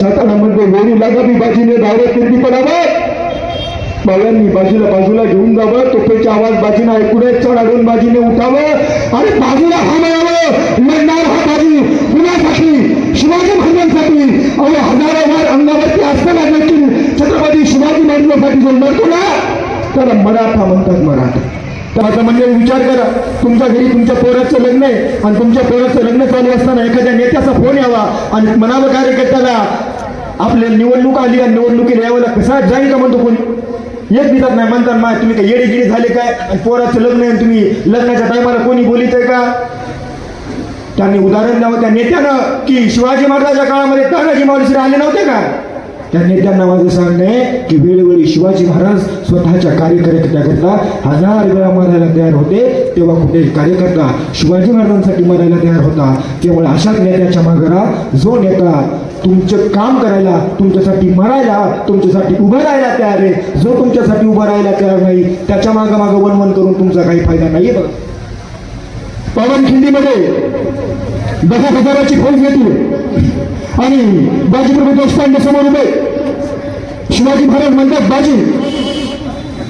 सातारामध्ये वेरी लागावी बाजीने डायरेक्ट कीर्ती पडावं. बाळ्यांनी बाजूला बाजूला घेऊन जावं. तोफेचा आवाज बाजीने ऐकून येत चढाडून बाजीने उठावं. आणि बाजूला हा मिळावं लढणार हा बाजी. कुणासाठी? शिवाजी महाराजांसाठी. अहो हजारो वार अंगावरती असताना देखील छत्रपती शिवाजी महाराजांसाठी जो लढतो ना तर मराठा म्हणतात मराठा. तर आता म्हणजे विचार करा. तुमच्या घरी तुमच्या पोराचं लग्न आहे आणि तुमच्या पोराचं लग्न चालू असताना एखाद्या नेत्याचा फोन यावा आणि म्हणावं कार्यकर्त्याला आपल्या निवडणूक आली का निवडणुकीला यावं कसा जाईल का म्हणतो कोणी? येत दिसत नाही म्हणतात मा तुम्ही काय येडे गिडी झाले काय? आणि पोराचं लग्न आहे तुम्ही लग्नाच्या टायमाला कोणी बोलित आहे का? त्यांनी उदाहरण द्यावं त्या नेत्यानं की शिवाजी महाराजाच्या काळामध्ये तानाजी मावळी आले नव्हते का? त्या नेत्यांना माझं सांगणं आहे की वेळोवेळी शिवाजी महाराज स्वतःच्या कार्यकर्त्याकरता हजार वेळा मरायला तयार होते तेव्हा कुठे कार्यकर्ता शिवाजी महाराजांसाठी मरायला तयार होता. त्यामुळे अशाच नेत्याच्या मागरा जो नेता तुमचं काम करायला तुमच्यासाठी मरायला तुमच्यासाठी उभं राहायला तयार आहे जो तुमच्यासाठी उभं राहायला तयार नाही त्याच्या मागं मागं वनवन करून तुमचा काही फायदा नाही बघा. पावनखिंडीमध्ये दहा हजाराची फौज घेतली. आणि बाजीप्रभू देशपांडे समोर उभे. शिवाजी महाराज म्हणतात बाजी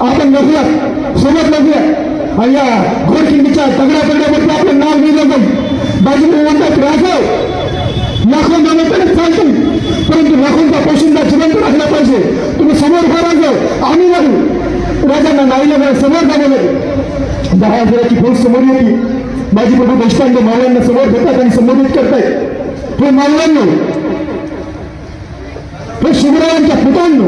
आपण लढूयात सोबत लढूयात आणि या घोडखिंडीच्या तगड्या दगड्यावरती आपलं नाव लिहिलं जाईल. बाजीप्रभू म्हणतात राजाव लाखो नावे तर चालतील परंतु लाखोंचा पोशिंदा जिवंत राखला पाहिजे. तुम्ही समोर उभा राहायचं आम्ही लढू राजांना नाही लागलं समोर जावं लागेल. दहा हजाराची फौज समोर येते. बाजी प्रभू देशपांडे मावळ्यांना समोर घेतात आणि संबोधित करतायत. हे मावळ्यांनो हे शिवरायांच्या पुतांनो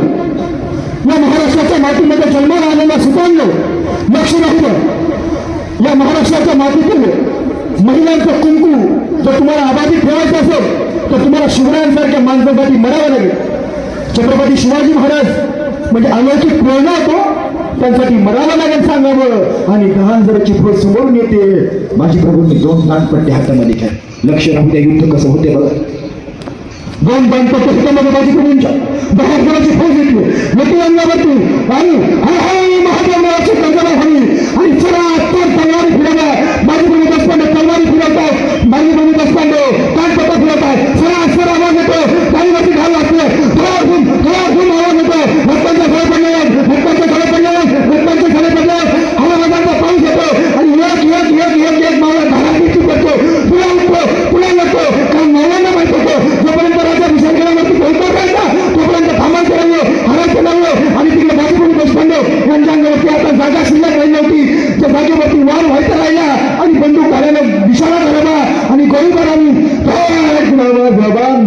या महाराष्ट्राच्या मातीमध्ये जन्माला आलेल्या सुतांनो लक्ष राहिलं या महाराष्ट्राच्या मातीतील महिलांचं कुंकू जर तुम्हाला आबादी ठेवायचं असेल तर तुम्हाला शिवरायांसारख्या माणसासाठी मरावं लागेल. छत्रपती शिवाजी महाराज म्हणजे अलौकिक प्रेरणा होतो त्यांसाठी मरावं लागेल सांगावं. आणि दहा हजाराची फौज समोरून येते. माझी प्रभूंनी दोन दानपट्टे हातामध्ये घ्या लक्ष राहू द्या युद्ध कसं होते बघा. दोन दानपट्टे हातामध्ये माझी प्रभूंच्या दहा हजाराची घेतली. मोठी अंगावरती. आणि हाय हाय महादेव नावाची कंगना हवी आणि चला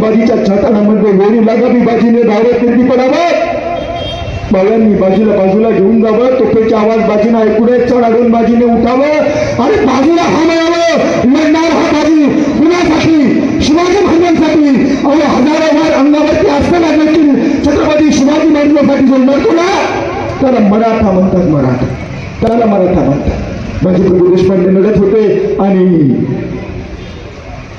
जबान बाजीच्या छातानामध्ये म्हणजे वेळी लागावी बाजीने डायरेक्ट कीर्ती पडावं बाळ्यांनी बाजूला बाजूला घेऊन जावं तोफेचा आवाज बाजीने ऐकून चढ अडून बाजीने उठावं. आणि बाजूला हा मिळावं लढणार हा बाजी. कुणासाठी? शिवाजी महाराजांसाठी. अहो हजारो वार अंगावरती असताना देखील छत्रपती शिवाजी महाराजांसाठी जो लढतो ना त्याला मराठा म्हणतात मराठा. त्याला मराठा म्हणतात. बाजी प्रभू देशपांडे लढत होते आणि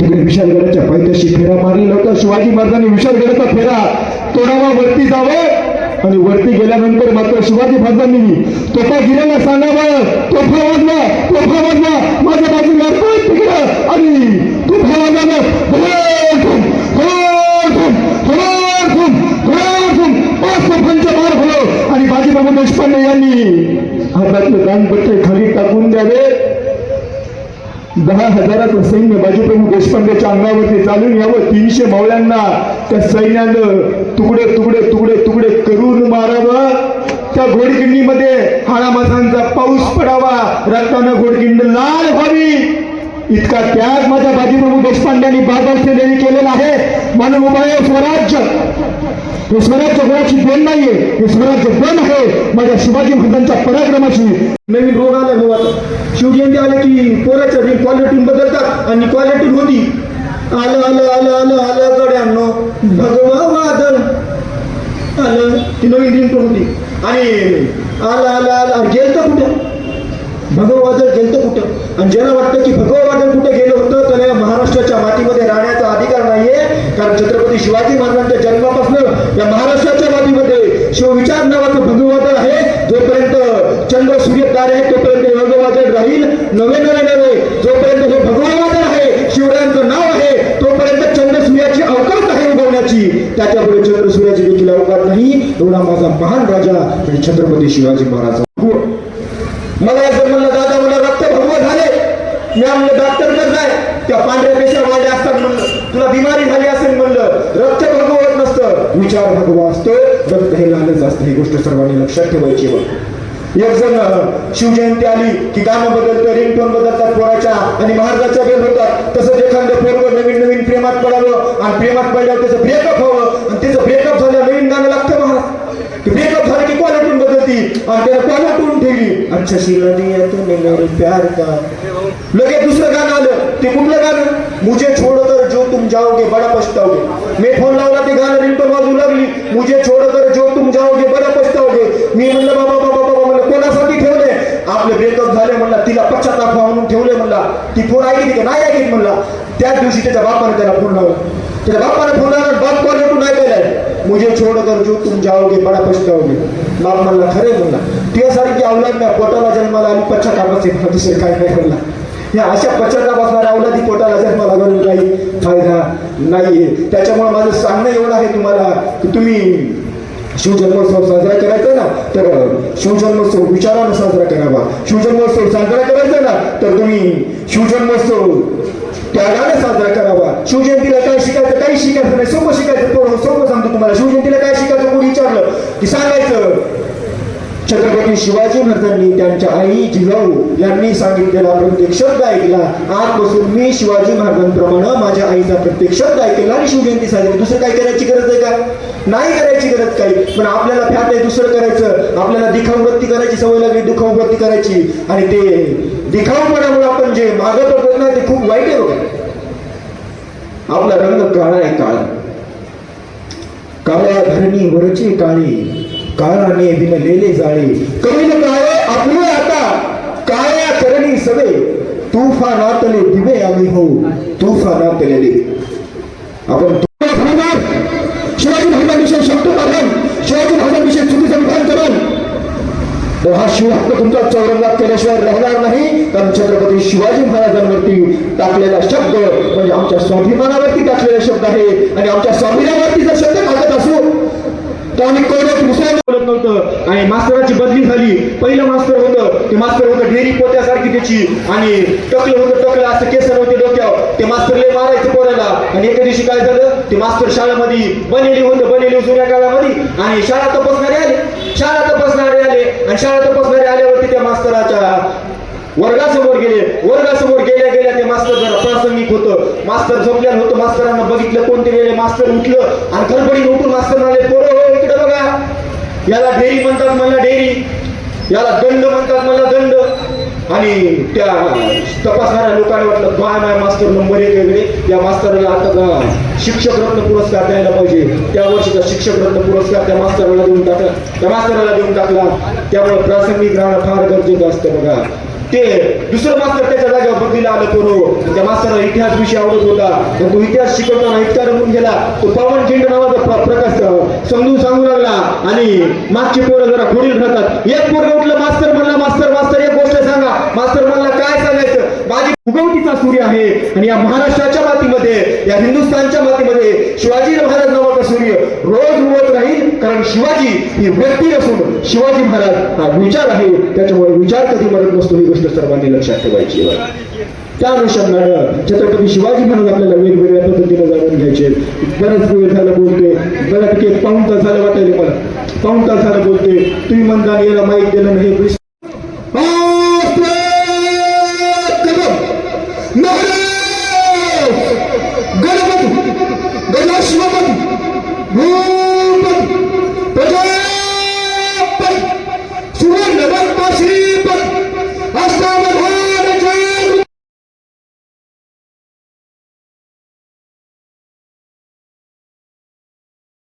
तिकडे विशालगडाच्या पायथ्याशी फेरा मारलेला होता शिवाजी महाराजांनी विशालगडाचा फेरा तोडावा वरती जावं आणि वरती गेल्यानंतर मात्र शिवाजी महाराजांनी तोफा गिऱ्याला सांगावं. तोफा वाजवा तोफा वाजवा. माझ्या बाजू लढतोय तिकडं? आणि तोफा वाजवानं पाच तोफांचे मार झालो. आणि बाजीबाबू देशपांडे यांनी हातातले दानपट्टे खाली दहा हजाराचं सैन्य बाजीप्रमुख देशपांडेच्या अंगावरती चालून यावं. तीनशे मावळ्यांना त्या सैन्यानं तुकडे तुकडे तुकडे तुकडे करून मारावं. त्या घोडकिंडीमध्ये हाणामासांचा पाऊस पडावा. रक्तानं घोडकिंड लाल व्हावी. इतका त्याग माझ्या बाजीप्रमुख देशपांड्यांनी बाबासाहेबांनी केलेला आहे. म्हणून उभा स्वराज्य. हे स्वराज्य कोणाची देण नाहीये. हे स्वराज्य देण आहे. माझ्या शिवाजी महाराजांच्या पराक्रमाची नवीन रोग आला भाऊ शिवजयंती आले की पोराच्या क्वालिटी बदलतात आणि क्वालिटी होती. आलं आलं आलं आलं आलं गड्यांनो. भगवा वादळ. आलं. ती नवीन रिंगटोन होती. आणि आलं आलं आलं. गेलं कुठं? भगवा वादळ गेलं कुठं? आणि ज्याला वाटतं की भगव वादळ कुठं गेलं होतं त्याला या महाराष्ट्राच्या मातीमध्ये राहण्याचा अधिकार नाहीये. कारण छत्रपती शिवाजी महाराजांच्या जन्मापासून या महाराष्ट्राच्या मातीमध्ये शिवविचार नावाचं भगवा वादळ आहे जोपर्यंत चंद्र सूर्य तारे आहे बजेट राहील. नवे नवे नवे जोपर्यंत हे भगवा आहे शिवरायांचं नाव आहे तोपर्यंत चंद्रसूर्याची अवकाश आहे उगवण्याची. त्याच्यापुढे चंद्रसूर्याची देखील अवकाश नाही. एवढा माझा महान राजा म्हणजे छत्रपती शिवाजी महाराज. मला जर म्हणलं दादा मला रक्त भगवत झाले. मी आम्ही डॉक्टर नाही. त्या पांढऱ्या पेशा वाढल्या असतात म्हणलं. तुला बिमारी झाली असेल म्हणलं. रक्त भगवत नसतं. विचार भगवा असतो रक्त हे लालच असतं. ही गोष्ट सर्वांनी लक्षात ठेवायची बघ एक जण शिवजयंती आली की गाणं बदलतं रिंगटोन बदलतात पोराच्या आणि महाराजाच्या बेल होतात तसंच एखादं पोरग नवीन नवीन प्रेमात पडावं आणि प्रेमात पडल्यावर त्याचं ब्रेकअप व्हावं आणि त्याचं ब्रेकअप झाल्यावर नवीन गाणं लागतं महाराज ब्रेकअप झालं की क्वालिटी बदलती आणि त्याला क्वालिटी ठेवली. अच्छा शिला तुम्ही प्यार का? लगेच दुसरं गाणं आलं. ते कुठलं गाणं? मुझे छोड़ छोडकर जो तुम जाओगे बडा पछताओगे. मी फोन लावला ते गाणं रिंगटोन वाजू लागली. मुझे छोड़ छोडकर जो तुम जाओगे बडा पछताओगे. मी म्हणलं बाबा बाबा बाबा म्हणलं कोणासाठी ठेवले आपले ब्रेकअप झाले म्हणला दाखवा म्हणून ठेवले म्हणला ती फोन ऐकली की नाही ऐकली म्हणला. त्याच दिवशी त्याच्या बापाने त्याला फोन लावला त्याच्या बापाने फोन लावला बाप कॉल रेटून नाही केलाय मुझे छोड कर जो तुम जाओगे बडा पछताओगे. बाप म्हणला खरे म्हणला. त्यासारखी अवलाद ना पोटाला जन्माला आणि पश्चातापाचे दुसरे काय नाही म्हणला. या अशा पश्चाताप असणाऱ्या अवलादी पोटाला जन्माला घालून काही फायदा नाहीये. त्याच्यामुळे माझं सांगणं एवढं आहे तुम्हाला की तुम्ही शिवजन्मोत्सव साजरा करायचा ना तर शिवजन्मोत्सव विचारानं साजरा करावा. शिवजन्मोत्सव साजरा करायचा ना तर तुम्ही शिवजन्मोत्सव त्यागाने साजरा करावा. शिवजयंतीला काय शिकायचं काही शिकायचं नाही. सोपं शिकायचं थोडं सोपं सांगतो तुम्हाला. शिवजयंतीला काय शिकायचं कोणी विचारलं की सांगायचं छत्रपती शिवाजी महाराजांनी त्यांच्या आई जिजाऊ यांनी सांगितलेला प्रत्येक शब्द ऐकला आजपासून मी शिवाजी महाराजांप्रमाणे माझ्या आईचा प्रत्येक शब्द ऐकला आणि शिवजयंती साजरी दुसरं काय करायची गरज आहे का? नाही करायची गरज काही. पण आपल्याला फॅट आहे दुसरं करायचं. आपल्याला दिखावृत्ती करायची सवय लागली दुखावृत्ती करायची. आणि ते दिखावपणामुळे आपण जे मागं पडतो नाही ते खूप वाईट आहे बघा. आपला रंग काळा आहे काळा. काळ्या धरणी वरची काळी. काळाने विणलेले जाळे कवीन काय आपले आता काळ्या करणी सवे तुफानातले दिवे आम्ही हो तुफानातले दिवे. आपण शिवाजी महाराजांविषयी शब्द पाठवून शिवाजी महाराजांविषयी चुकीचं विधान करून तर हा शिवहक्क तुमचा चौरंगात केल्याशिवाय राहणार नाही. कारण छत्रपती शिवाजी महाराजांवरती टाकलेला शब्द म्हणजे आमच्या स्वाभिमानावरती टाकलेला शब्द आहे. आणि आमच्या स्वाभिमानावरती जर शब्द टाकत असू तर आम्ही नव्हतं. आणि मास्तराची बदली झाली. पहिलं मास्तर होतं. ते मास्तर होतं ढेरी पोत्यासारखी त्याची. आणि टकलं होतं टकलं. असं केस नव्हते डोक्यावर. ते मास्तरले मारायचं पोराला. आणि एका दिवशी काय झालं? ते मास्तर शाळेमध्ये बनेली होतं. बनेली जुन्या काळामध्ये. आणि शाळा तपासणारे आले. शाळा तपासणारे आले. आणि शाळा तपासणारे आल्यावरती त्या मास्तराच्या वर्गासमोर गेले. वर्गासमोर गेल्या गेल्या ते मास्तर जरा प्रासंगिक होतं. मास्तर झोपल्यानं होतं. मास्तरांना बघितलं. कोणते गेले मास्तर उठलं? आणि गडबडीने उठून मास्तर म्हणाले पोरं याला डेअरी म्हणतात मला डेअरी. याला दंड म्हणतात मला दंड. आणि त्या तपासणाऱ्या लोकांना वाटलं काय माय मास्तर नंबर एक वगैरे या मास्तराला आता शिक्षक रत्न पुरस्कार द्यायला पाहिजे. त्या वर्षीचा शिक्षक रत्न पुरस्कार त्या मास्तराला देऊन टाकला. त्या मास्तराला देऊन टाकला. त्यामुळे प्रासंगिक राहणं फार गरजेचं असतं बघा. ते दुसरं मास्तर त्याच्या जागेवर बदलीला आलं करू. त्या मास्तरला इतिहास विषय आवडत होता. तर तो इतिहास शिकवताना इतका रंगून गेला. तो पवन खिंड नावाचा प्रकाश समजून सांगू लागला. आणि मागची पोरं जरा खोडील राहतात. एक पोरं उठलं मास्तर म्हणला मास्तर मास्तर एक गोष्ट सांगा. मास्तर म्हणला काय सांगायचं? माझी उगवतीचा सूर्य आहे. आणि या महाराष्ट्राच्या मातीमध्ये या हिंदुस्थानच्या मातीमध्ये शिवाजी महाराज नावाचा सूर्य रोज उगवत राहील कारण शिवाजी ही व्यक्ती नसून शिवाजी महाराज हा विचार आहे. त्याच्यामुळे विचार कधी मरत नसतो ही गोष्ट सर्वांनी लक्षात ठेवायची त्या अनुषंगानं छत्रपती शिवाजी महाराज आपल्याला वेगवेगळ्या पद्धतीने जाणून घ्यायचे. बरेच वेळ झालं बोलते. बऱ्यापैकी एक पाऊण तास झालं वाटायला मला. पाऊण तास झालं बोलते. तुम्ही म्हणता याला माहीत दिलं नाही